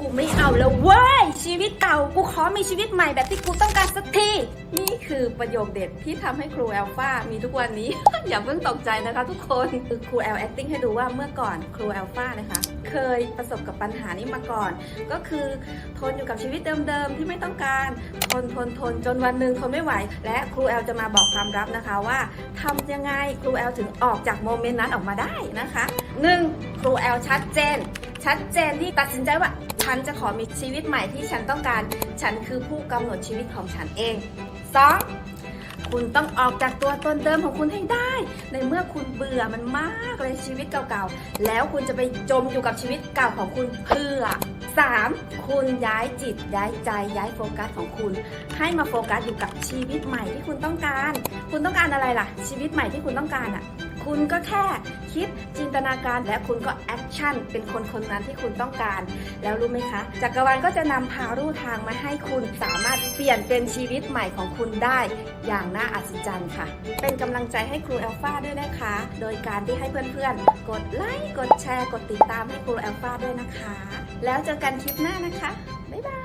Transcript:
กูไม่เอาแล้วเว้ยชีวิตเก่ากูขอมีชีวิตใหม่แบบที่กูต้องการสักทีนี่คือประโยคเด็ดที่ทำให้ครูแอลฟามีทุกวันนี้ อย่าเพิ่งตกใจนะคะทุกคนคือครูแอล acting ให้ดูว่าเมื่อก่อนครูแอลฟานะคะ เคยประสบกับปัญหานี้มาก่อน ก็คือทนอยู่กับชีวิตเดิมๆที่ไม่ต้องการทนทนทนจนวันหนึ่งทนไม่ไหว และครูแอลจะมาบอกความลับนะคะว่าทำยังไงครูแอลถึงออกจากโมเมนต์นั้นออกมาได้นะคะ 1. ครูแอลชัดเจนชัดเจนที่ตัดสินใจว่า ฉันจะขอมีชีวิตใหม่ที่ฉันต้องการ ฉันคือผู้กำหนดชีวิตของฉันเอง 2. คุณต้องออกจากตัวตนเดิมของคุณให้ได้ ในเมื่อคุณเบื่อมันมากเลยชีวิตเก่าๆ แล้วคุณจะไปจมอยู่กับชีวิตเก่าของคุณเพื่อ 3. คุณย้ายจิตย้ายใจย้ายโฟกัสของคุณ ให้มาโฟกัสอยู่กับชีวิตใหม่ที่คุณต้องการ คุณต้องการอะไรล่ะ ชีวิตใหม่ที่คุณต้องการอะ คุณก็แค่คิดจินตนาการและคุณก็แอคชั่นเป็นคนคนนั้นที่คุณต้องการ แล้วรู้ไหมคะจักรวาลก็จะนำพารูทางมาให้คุณสามารถเปลี่ยนเป็นชีวิตใหม่ของคุณได้ อย่างน่าอัศจรรย์ค่ะ เป็นกำลังใจให้ครูแอลฟาด้วยนะคะ โดยการที่ให้เพื่อนๆ กดไลค์กดแชร์ กดติดตามให้ครูแอลฟาด้วยนะคะ แล้วเจอกันคลิปหน้านะคะบ๊ายบาย